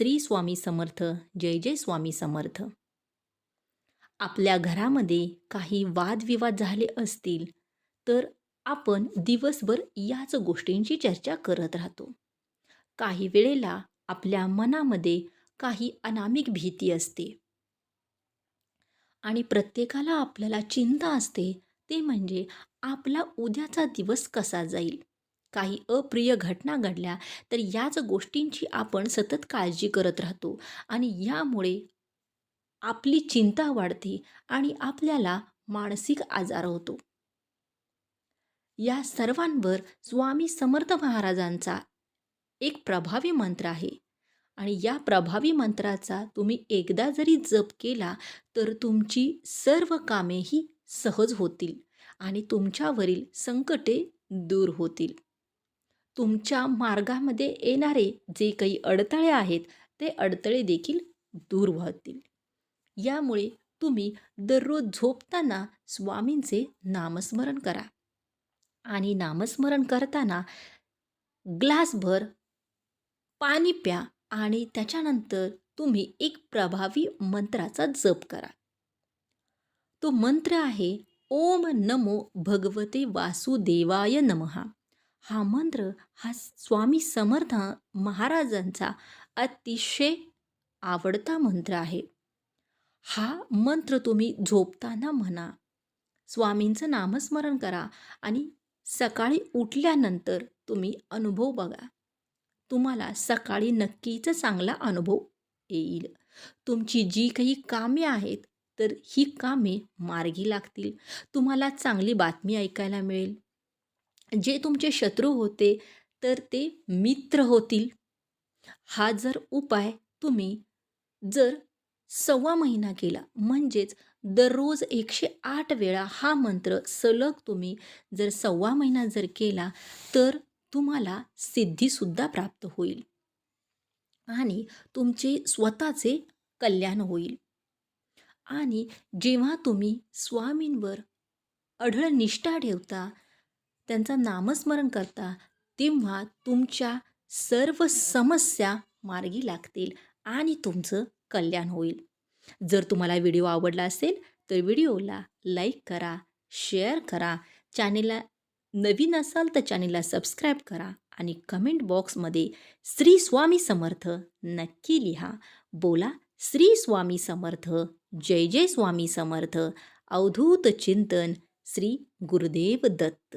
श्री स्वामी समर्थ जय जय स्वामी समर्थ. आपल्या घरामध्ये काही वादविवाद झाले असतील तर आपण दिवसभर याच गोष्टींची चर्चा करत राहतो. काही वेळेला आपल्या मनामध्ये काही अनामिक भीती असते. आणि प्रत्येकाला आपल्याला चिंता असते ते म्हणजे आपला उद्याचा दिवस कसा जाईल? काही अप्रिय घटना घडल्या तर याच गोष्टींची आपण सतत काळजी करत राहतो. आणि यामुळे आपली चिंता वाढते आणि आपल्याला मानसिक आजार होतो. या सर्वांवर स्वामी समर्थ महाराजांचा एक प्रभावी मंत्र आहे. आणि या प्रभावी मंत्राचा तुम्ही एकदा जरी जप केला तर तुमची सर्व कामेही सहज होतील आणि तुमच्यावरील संकटे दूर होतील. तुमच्या मार्गामध्ये येणारे जे काही अडथळे आहेत ते अडथळे देखील दूर होतील. यामुळे तुम्ही दररोज झोपताना स्वामींचे नामस्मरण करा. आणि नामस्मरण करताना ग्लासभर पाणी प्या आणि त्याच्यानंतर तुम्ही एक प्रभावी मंत्राचा जप करा. तो मंत्र आहे ओम नमो भगवते वासुदेवाय नमहा. हा मंत्र हा स्वामी समर्थ महाराजांचा अतिशय आवडता मंत्र आहे. हा मंत्र तुम्ही झोपताना म्हणा स्वामींचं नामस्मरण करा आणि सकाळी उठल्यानंतर तुम्ही अनुभव बघा. तुम्हाला सकाळी नक्कीच चांगला अनुभव येईल. तुमची जी काही कामे आहेत तर ही कामे मार्गी लागतील. तुम्हाला चांगली बातमी ऐकायला मिळेल. जे तुमचे शत्रू होते तर ते मित्र होतील. हा जर उपाय तुम्ही जर सव्वा महिना केला म्हणजेच दररोज एकशे आठ वेळा हा मंत्र सलग तुम्ही जर सव्वा महिना जर केला तर तुम्हाला सिद्धीसुद्धा प्राप्त होईल. आणि तुमचे स्वतःचे कल्याण होईल. आणि जेव्हा तुम्ही स्वामींवर अढळ निष्ठा ठेवता त्यांचं नामस्मरण करता तेव्हा तुमच्या सर्व समस्या मार्गी लागतील आणि तुमचं कल्याण होईल. जर तुम्हाला व्हिडिओ आवडला असेल तर व्हिडिओला लाईक करा शेअर करा. चॅनेलला नवीन असाल तर चॅनेलला सबस्क्राईब करा आणि कमेंट बॉक्समध्ये श्री स्वामी समर्थ नक्की लिहा. बोला श्री स्वामी समर्थ जय जय स्वामी समर्थ. अवधूत चिंतन श्री गुरुदेव दत्त.